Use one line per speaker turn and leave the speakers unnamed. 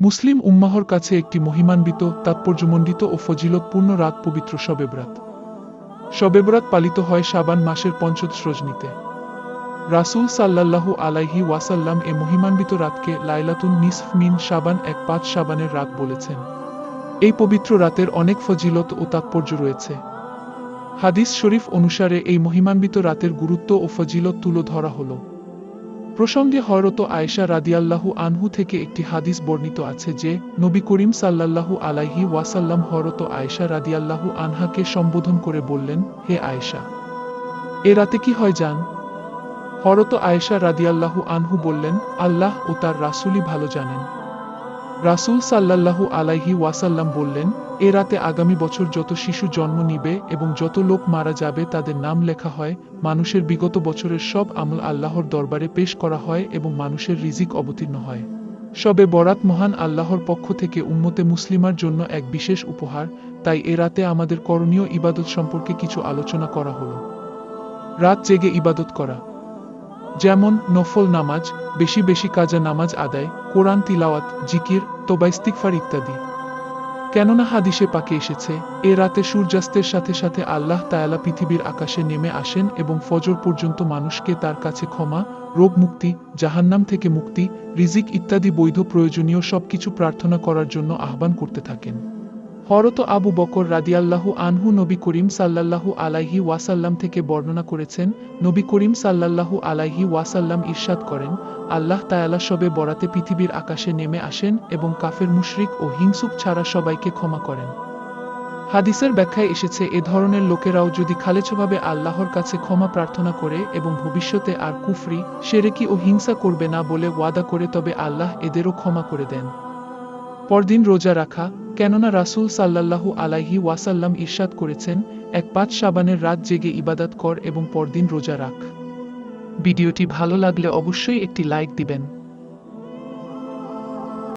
মুসলিম উম্মাহর কাছে একটি মহিমান্বিত, তাৎপর্যমণ্ডিত ও ফজিলতপূর্ণ রাত পবিত্র শবেবরাত। শবেবরাত পালিত হয় শাবান মাসের পঞ্চদশ রজনীতে রাসূল সাল্লাল্লাহু আলাইহি ওয়াসাল্লাম এ মহিমান্বিত রাতকে লাইলাতুন নিসফ মিন শাবান এক পাঁচ শাবানের রাত বলেছেন। এই পবিত্র রাতের অনেক ফজিলত ও তাৎপর্য রয়েছে। হাদিস শরীফ অনুসারে এই মহিমান্বিত রাতের গুরুত্ব ও ফজিলত তুলো ধরা হলো। প্রসঙ্গে হরত আয়েশা রাদিয়াল্লাহু আনহু থেকে একটি হাদিস বর্ণিত আছে যে, নবী করিম সাল্লাল্লাহু আলাইহি ওয়াসাল্লাম হরত আয়েশা রাদিয়াল্লাহু আনহাকে সম্বোধন করে বললেন, হে আয়েশা, এ রাতে কি হয় যান হরত আয়েশা রাদিয়াল্লাহু আনহু বললেন, আল্লাহ ও তার রাসুলি ভালো জানেন। রাসূল সাল্লাল্লাহু আলাইহি ওয়াসাল্লাম বললেন, এ রাতে আগামী বছর যত শিশু জন্ম নিবে এবং যত লোক মারা যাবে তাদের নাম লেখা হয়, মানুষের বিগত বছরের সব আমল আল্লাহর দরবারে পেশ করা হয় এবং মানুষের রিজিক অবতীর্ণ হয়। সবে বরাত মহান আল্লাহর পক্ষ থেকে উম্মতে মুসলিমার জন্য এক বিশেষ উপহার, তাই এ রাতে আমাদের করণীয় ইবাদত সম্পর্কে কিছু আলোচনা করা হলো। রাত জেগে ইবাদত করা। যেমন নফল নামাজ, বেশি বেশি কাজা নামাজ আদায়, কোরআন তিলাওয়াত, জিকির তোবাইস্তিকফার ইত্যাদি। কেননা হাদিসে পাকে এসেছে, এ রাতে সূর্যাস্তের সাথে সাথে আল্লাহ তায়ালা পৃথিবীর আকাশে নেমে আসেন এবং ফজর পর্যন্ত মানুষকে তার কাছে ক্ষমা, রোগ মুক্তি, জাহান্নাম থেকে মুক্তি, রিজিক ইত্যাদি বৈধ প্রয়োজনীয় সবকিছু প্রার্থনা করার জন্য আহ্বান করতে থাকেন। হরত আবু বকর রাদিয়াল্লাহু আনহু নবী করিম সাল্লাল্লাহু আলাইহি ওয়াসাল্লাম থেকে বর্ণনা করেছেন, নবী করিম সাল্লাল্লাহু আলাইহি ওয়াসাল্লাম ইরশাদ করেন, আল্লাহ তায়ালা সবে বরাতে পৃথিবীর আকাশে নেমে আসেন এবং কাফের, মুশরিক ও হিংসুক ছাড়া সবাইকে ক্ষমা করেন। হাদিসের ব্যাখ্যায় এসেছে, এ ধরনের লোকেরাও যদি খালেছভাবে আল্লাহর কাছে ক্ষমা প্রার্থনা করে এবং ভবিষ্যতে আর কুফরি, সেরেকি ও হিংসা করবে না বলে ওয়াদা করে তবে আল্লাহ এদেরও ক্ষমা করে দেন। পরদিন রোজা রাখা, কেননা রাসুল সাল্লাল্লাহু আলাইহি ওয়াসাল্লাম ইরশাদ করেছেন, এক পাঁচ সাবানের রাত জেগে ইবাদত কর এবং পরদিন রোজা রাখ। ভিডিওটি ভালো লাগলে অবশ্যই একটি লাইক দিবেন।